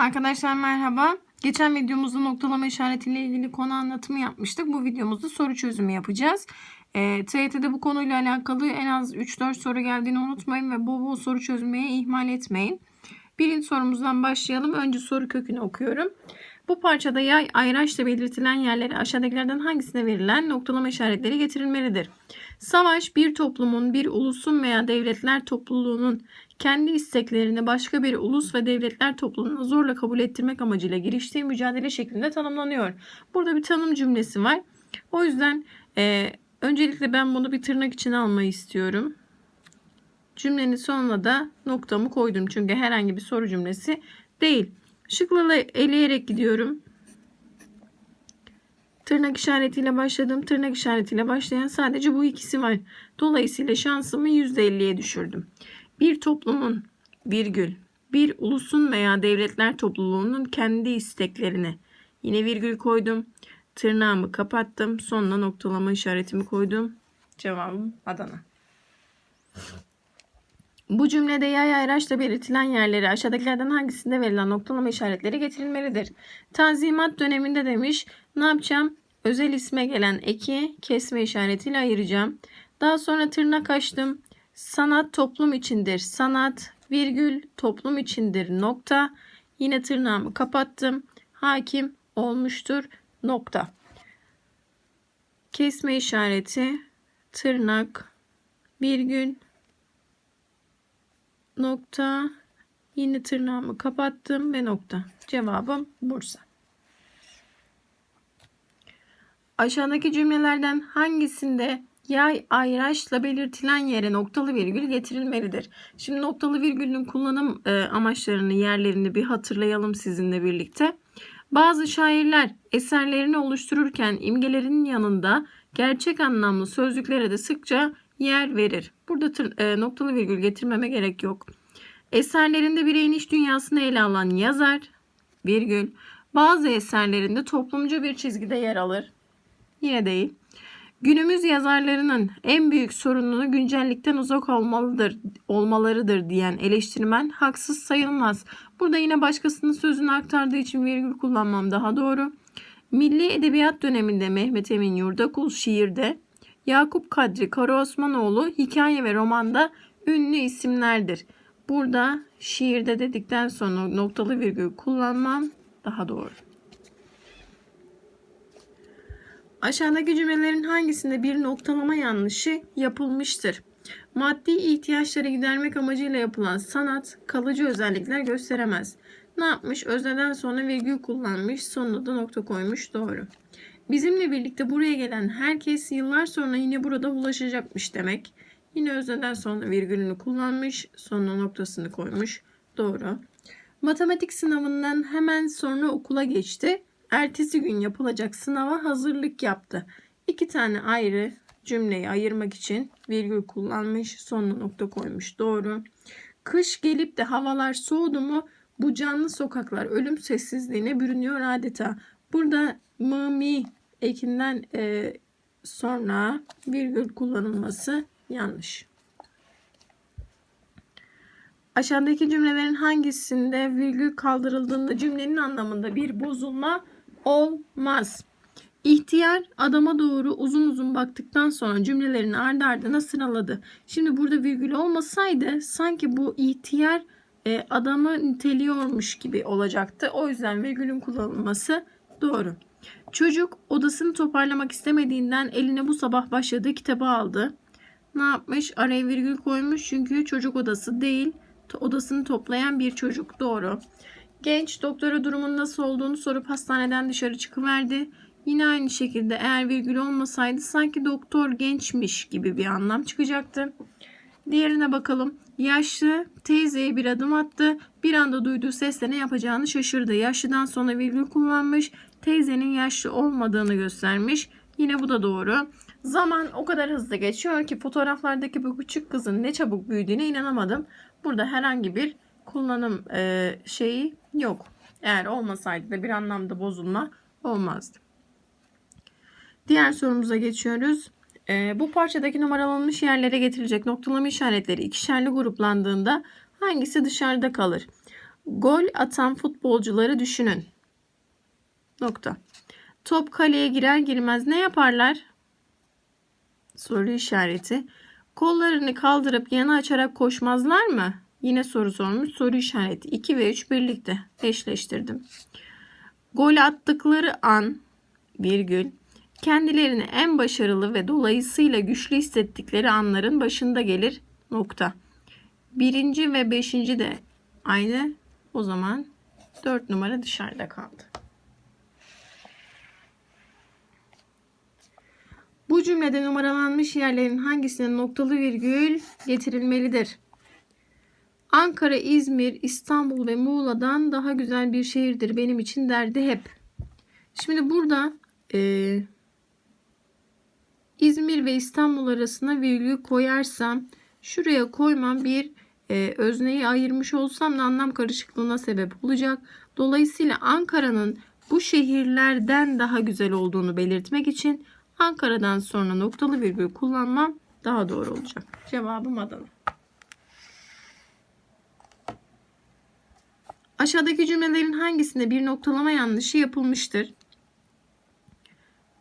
Arkadaşlar merhaba. Geçen videomuzda noktalama işaretiyle ilgili konu anlatımı yapmıştık. Bu videomuzda soru çözümü yapacağız. E, TYT'de bu konuyla alakalı en az 3-4 soru geldiğini unutmayın ve bol bol soru çözmeye ihmal etmeyin. Birinci sorumuzdan başlayalım. Önce soru kökünü okuyorum. Bu parçada yay ayraçla belirtilen yerlere aşağıdakilerden hangisine verilen noktalama işaretleri getirilmelidir? Savaş bir toplumun, bir ulusun veya devletler topluluğunun kendi isteklerini başka bir ulus ve devletler topluluğuna zorla kabul ettirmek amacıyla giriştiği mücadele şeklinde tanımlanıyor. Burada bir tanım cümlesi var. O yüzden e, öncelikle ben bunu bir tırnak içine almayı istiyorum. Cümlenin sonuna da noktamı koydum. Çünkü herhangi bir soru cümlesi değil. Şıkları eleyerek gidiyorum. Tırnak işaretiyle başladım. Tırnak işaretiyle başlayan sadece bu ikisi var. Dolayısıyla şansımı %50'ye düşürdüm. Bir toplumun virgül bir ulusun veya devletler topluluğunun kendi isteklerini yine virgül koydum. Tırnağımı kapattım. Sonuna noktalama işaretimi koydum. Cevabım Adana. Bu cümlede yay ayraçla belirtilen yerleri aşağıdakilerden hangisinde verilen noktalama işaretleri getirilmelidir? Tanzimat döneminde demiş ne yapacağım? Özel isme gelen eki kesme işaretiyle ayıracağım. Daha sonra tırnak açtım. Sanat toplum içindir. Sanat virgül toplum içindir nokta. Yine tırnağımı kapattım. Hakim olmuştur nokta. Kesme işareti tırnak virgül nokta yine tırnağımı kapattım ve nokta. Cevabım Bursa. Aşağıdaki cümlelerden hangisinde yay ayraçla belirtilen yere noktalı virgül getirilmelidir? Şimdi noktalı virgülün kullanım e, amaçlarını, yerlerini bir hatırlayalım sizinle birlikte. Bazı şairler eserlerini oluştururken imgelerinin yanında gerçek anlamlı sözcüklere de sıkça yer verir. Burada tır, e, noktalı virgül getirmeme gerek yok. Eserlerinde bireyin iç dünyasını ele alan yazar, virgül, bazı eserlerinde toplumcu bir çizgide yer alır. Yine değil. Günümüz yazarlarının en büyük sorununu güncellikten uzak olmalıdır, olmalarıdır diyen eleştirmen haksız sayılmaz. Burada yine başkasının sözünü aktardığı için virgül kullanmam daha doğru. Milli Edebiyat döneminde Mehmet Emin Yurdakul şiirde, Yakup Kadri Karaosmanoğlu hikaye ve romanda ünlü isimlerdir. Burada şiirde dedikten sonra noktalı virgül kullanmam daha doğru. Aşağıdaki cümlelerin hangisinde bir noktalama yanlışı yapılmıştır? Maddi ihtiyaçları gidermek amacıyla yapılan sanat kalıcı özellikler gösteremez. Ne yapmış? Özneden sonra virgül kullanmış, sonuna da nokta koymuş. Doğru. Bizimle birlikte buraya gelen herkes yıllar sonra yine burada ulaşacakmış demek. Yine özneden sonra virgülünü kullanmış, sonuna noktasını koymuş. Doğru. Matematik sınavından hemen sonra okula geçti. Ertesi gün yapılacak sınava hazırlık yaptı. İki tane ayrı cümleyi ayırmak için virgül kullanmış, sonuna nokta koymuş. Doğru. Kış gelip de havalar soğudu mu bu canlı sokaklar ölüm sessizliğine bürünüyor adeta. Burada mı mi ekinden e, sonra virgül kullanılması yanlış. Aşağıdaki cümlelerin hangisinde virgül kaldırıldığında cümlenin anlamında bir bozulma olmaz. İhtiyar adama doğru uzun uzun baktıktan sonra cümlelerini ardı ardına sıraladı. Şimdi burada virgül olmasaydı sanki bu ihtiyar e, adamı niteliyormuş gibi olacaktı. O yüzden virgülün kullanılması doğru. Çocuk odasını toparlamak istemediğinden eline bu sabah başladığı kitabı aldı. Ne yapmış? Araya virgül koymuş çünkü çocuk odası değil, odasını toplayan bir çocuk. Doğru. Genç doktora durumun nasıl olduğunu sorup hastaneden dışarı çıkıverdi. Yine aynı şekilde eğer virgül olmasaydı sanki doktor gençmiş gibi bir anlam çıkacaktı. Diğerine bakalım. Yaşlı teyzeye bir adım attı. Bir anda duyduğu sesle ne yapacağını şaşırdı. Yaşlıdan sonra virgül kullanmış. Teyzenin yaşlı olmadığını göstermiş. Yine bu da doğru. Zaman o kadar hızlı geçiyor ki fotoğraflardaki bu küçük kızın ne çabuk büyüdüğüne inanamadım. Burada herhangi bir kullanım e, şeyi yok. Eğer olmasaydı da bir anlamda bozulma olmazdı. Diğer sorumuza geçiyoruz. E, bu parçadaki numaralanmış yerlere getirilecek noktalama işaretleri ikişerli gruplandığında hangisi dışarıda kalır? Gol atan futbolcuları düşünün. Nokta. Top kaleye girer girmez ne yaparlar? Soru işareti. Kollarını kaldırıp yana açarak koşmazlar mı? Yine soru sormuş. Soru işareti. 2 ve 3 birlikte eşleştirdim. Gol attıkları an virgül kendilerini en başarılı ve dolayısıyla güçlü hissettikleri anların başında gelir nokta. Birinci ve beşinci de aynı. O zaman dört numara dışarıda kaldı. Bu cümlede numaralanmış yerlerin hangisine noktalı virgül getirilmelidir? Ankara, İzmir, İstanbul ve Muğla'dan daha güzel bir şehirdir benim için derdi hep. Şimdi burada e, İzmir ve İstanbul arasına virgül koyarsam şuraya koymam bir e, özneyi ayırmış olsam da anlam karışıklığına sebep olacak. Dolayısıyla Ankara'nın bu şehirlerden daha güzel olduğunu belirtmek için Ankara'dan sonra noktalı virgül kullanmam daha doğru olacak. Cevabım Adana. Aşağıdaki cümlelerin hangisinde bir noktalama yanlışı yapılmıştır?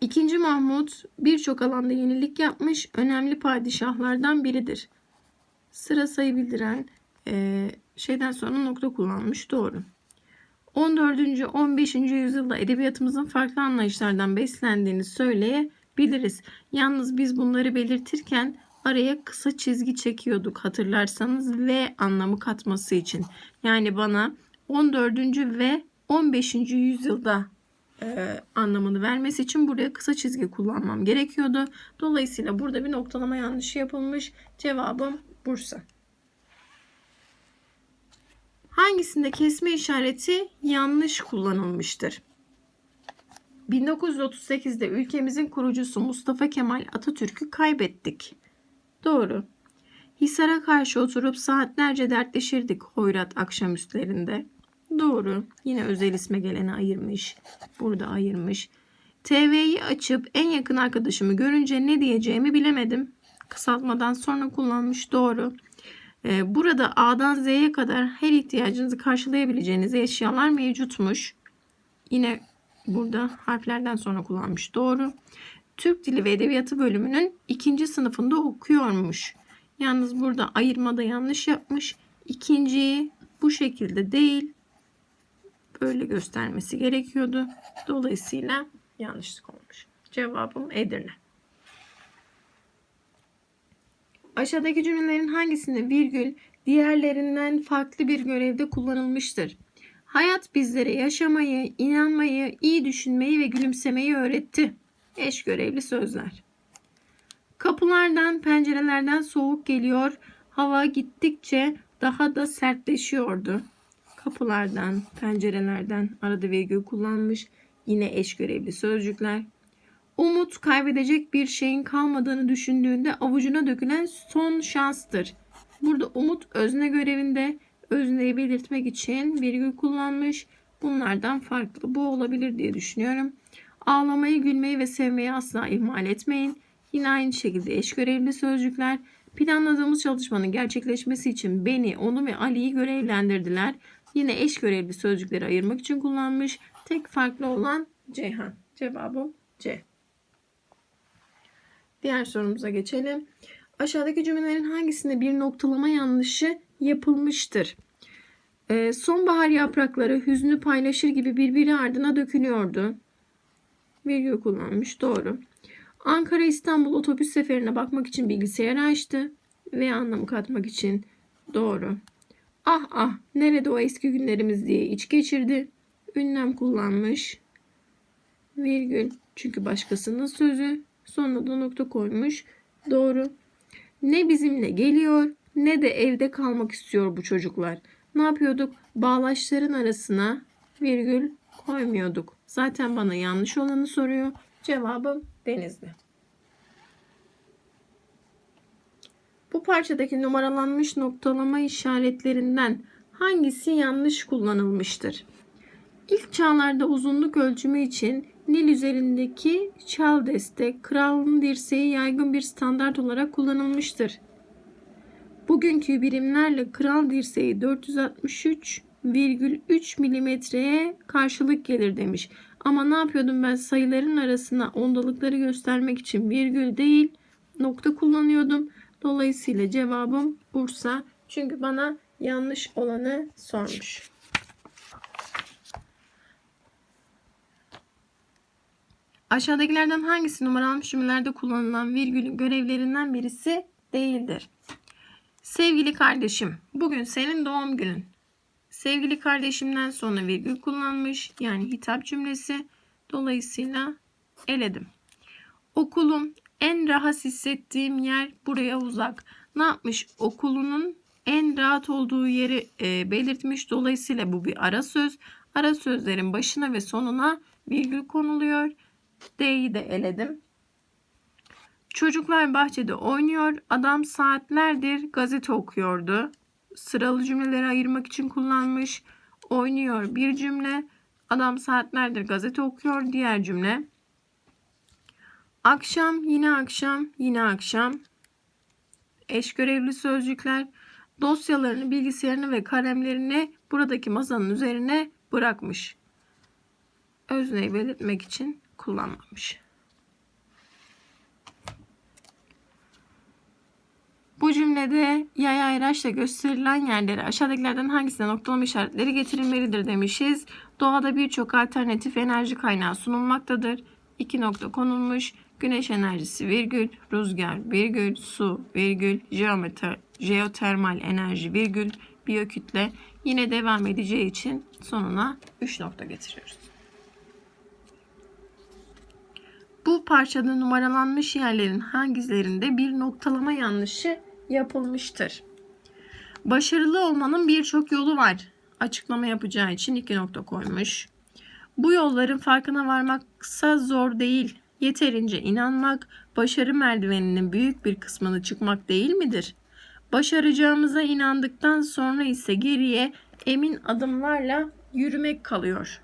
İkinci Mahmut birçok alanda yenilik yapmış önemli padişahlardan biridir. Sıra sayı bildiren e, şeyden sonra nokta kullanmış. Doğru. 14. 15. yüzyılda edebiyatımızın farklı anlayışlardan beslendiğini söyleyebiliriz. Yalnız biz bunları belirtirken araya kısa çizgi çekiyorduk hatırlarsanız ve anlamı katması için. Yani bana 14. ve 15. yüzyılda e, anlamını vermesi için buraya kısa çizgi kullanmam gerekiyordu. Dolayısıyla burada bir noktalama yanlışı yapılmış. Cevabım Bursa. Hangisinde kesme işareti yanlış kullanılmıştır? 1938'de ülkemizin kurucusu Mustafa Kemal Atatürk'ü kaybettik. Doğru. Hisar'a karşı oturup saatlerce dertleşirdik hoyrat akşamüstlerinde. Doğru. Yine özel isme geleni ayırmış. Burada ayırmış. TV'yi açıp en yakın arkadaşımı görünce ne diyeceğimi bilemedim. Kısaltmadan sonra kullanmış. Doğru. Ee, burada A'dan Z'ye kadar her ihtiyacınızı karşılayabileceğiniz eşyalar mevcutmuş. Yine burada harflerden sonra kullanmış. Doğru. Türk Dili ve Edebiyatı bölümünün ikinci sınıfında okuyormuş. Yalnız burada ayırmada yanlış yapmış. İkinciyi bu şekilde değil böyle göstermesi gerekiyordu. Dolayısıyla yanlışlık olmuş. Cevabım Edirne. Aşağıdaki cümlelerin hangisinde virgül diğerlerinden farklı bir görevde kullanılmıştır? Hayat bizlere yaşamayı, inanmayı, iyi düşünmeyi ve gülümsemeyi öğretti. Eş görevli sözler. Kapılardan, pencerelerden soğuk geliyor. Hava gittikçe daha da sertleşiyordu. Kapılardan, pencerelerden arada virgül kullanmış. Yine eş görevli sözcükler. Umut kaybedecek bir şeyin kalmadığını düşündüğünde avucuna dökülen son şanstır. Burada umut özne görevinde özneyi belirtmek için virgül kullanmış. Bunlardan farklı bu olabilir diye düşünüyorum. Ağlamayı, gülmeyi ve sevmeyi asla ihmal etmeyin. Yine aynı şekilde eş görevli sözcükler. Planladığımız çalışmanın gerçekleşmesi için beni, onu ve Ali'yi görevlendirdiler. Yine eş görevli sözcükleri ayırmak için kullanmış. Tek farklı olan Ceyhan. Cevabım C. Diğer sorumuza geçelim. Aşağıdaki cümlelerin hangisinde bir noktalama yanlışı yapılmıştır? Ee, sonbahar yaprakları hüznü paylaşır gibi birbiri ardına dökülüyordu. Virgül kullanmış. Doğru. Ankara İstanbul otobüs seferine bakmak için bilgisayarı açtı ve anlamı katmak için doğru. Ah ah nerede o eski günlerimiz diye iç geçirdi. Ünlem kullanmış. Virgül çünkü başkasının sözü. Sonuna da nokta koymuş. Doğru. Ne bizimle geliyor ne de evde kalmak istiyor bu çocuklar. Ne yapıyorduk? Bağlaçların arasına virgül koymuyorduk. Zaten bana yanlış olanı soruyor. Cevabım Denizli. Bu parçadaki numaralanmış noktalama işaretlerinden hangisi yanlış kullanılmıştır? İlk çağlarda uzunluk ölçümü için Nil üzerindeki çal destek, kralın dirseği yaygın bir standart olarak kullanılmıştır. Bugünkü birimlerle kral dirseği 463 0,3 milimetreye karşılık gelir demiş. Ama ne yapıyordum ben sayıların arasına ondalıkları göstermek için virgül değil nokta kullanıyordum. Dolayısıyla cevabım Bursa. Çünkü bana yanlış olanı sormuş. Aşağıdakilerden hangisi numaralanmış cümlelerde kullanılan virgülün görevlerinden birisi değildir? Sevgili kardeşim, bugün senin doğum günün. Sevgili kardeşimden sonra virgül kullanmış. Yani hitap cümlesi. Dolayısıyla eledim. Okulum en rahat hissettiğim yer buraya uzak. Ne yapmış? Okulunun en rahat olduğu yeri e, belirtmiş. Dolayısıyla bu bir ara söz. Ara sözlerin başına ve sonuna virgül konuluyor. D'yi de eledim. Çocuklar bahçede oynuyor. Adam saatlerdir gazete okuyordu. Sıralı cümleleri ayırmak için kullanmış. Oynuyor bir cümle. Adam saatlerdir gazete okuyor. Diğer cümle. Akşam, yine akşam, yine akşam. Eş görevli sözcükler. Dosyalarını, bilgisayarını ve kalemlerini buradaki masanın üzerine bırakmış. Özneyi belirtmek için kullanmamış. Bu cümlede yay ayraçla gösterilen yerlere aşağıdakilerden hangisine noktalama işaretleri getirilmelidir demişiz. Doğada birçok alternatif enerji kaynağı sunulmaktadır. İki nokta konulmuş. Güneş enerjisi virgül, rüzgar virgül, su virgül, jeometer, jeotermal enerji virgül, biyokütle yine devam edeceği için sonuna 3 nokta getiriyoruz. Bu parçada numaralanmış yerlerin hangilerinde bir noktalama yanlışı yapılmıştır? Başarılı olmanın birçok yolu var. Açıklama yapacağı için iki nokta koymuş. Bu yolların farkına varmaksa zor değil. Yeterince inanmak, başarı merdiveninin büyük bir kısmını çıkmak değil midir? Başaracağımıza inandıktan sonra ise geriye emin adımlarla yürümek kalıyor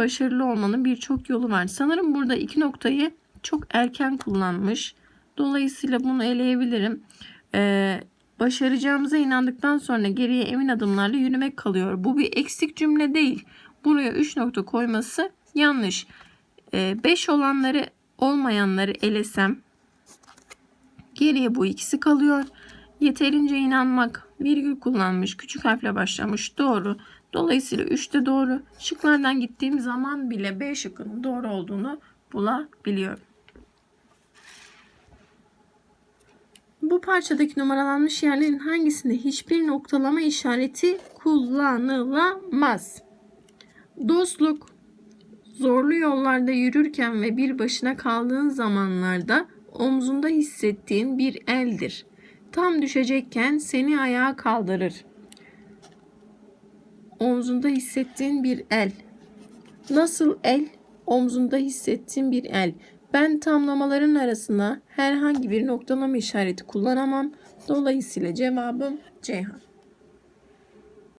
başarılı olmanın birçok yolu var. Sanırım burada iki noktayı çok erken kullanmış. Dolayısıyla bunu eleyebilirim. Ee, başaracağımıza inandıktan sonra geriye emin adımlarla yürümek kalıyor. Bu bir eksik cümle değil. Buraya 3 nokta koyması yanlış. 5 ee, olanları olmayanları elesem geriye bu ikisi kalıyor. Yeterince inanmak virgül kullanmış küçük harfle başlamış doğru. Dolayısıyla 3 de doğru. Şıklardan gittiğim zaman bile B şıkkının doğru olduğunu bulabiliyorum. Bu parçadaki numaralanmış yerlerin hangisinde hiçbir noktalama işareti kullanılamaz? Dostluk, zorlu yollarda yürürken ve bir başına kaldığın zamanlarda omzunda hissettiğin bir eldir. Tam düşecekken seni ayağa kaldırır omzunda hissettiğin bir el. Nasıl el? Omzunda hissettiğin bir el. Ben tamlamaların arasına herhangi bir noktalama işareti kullanamam. Dolayısıyla cevabım Ceyhan.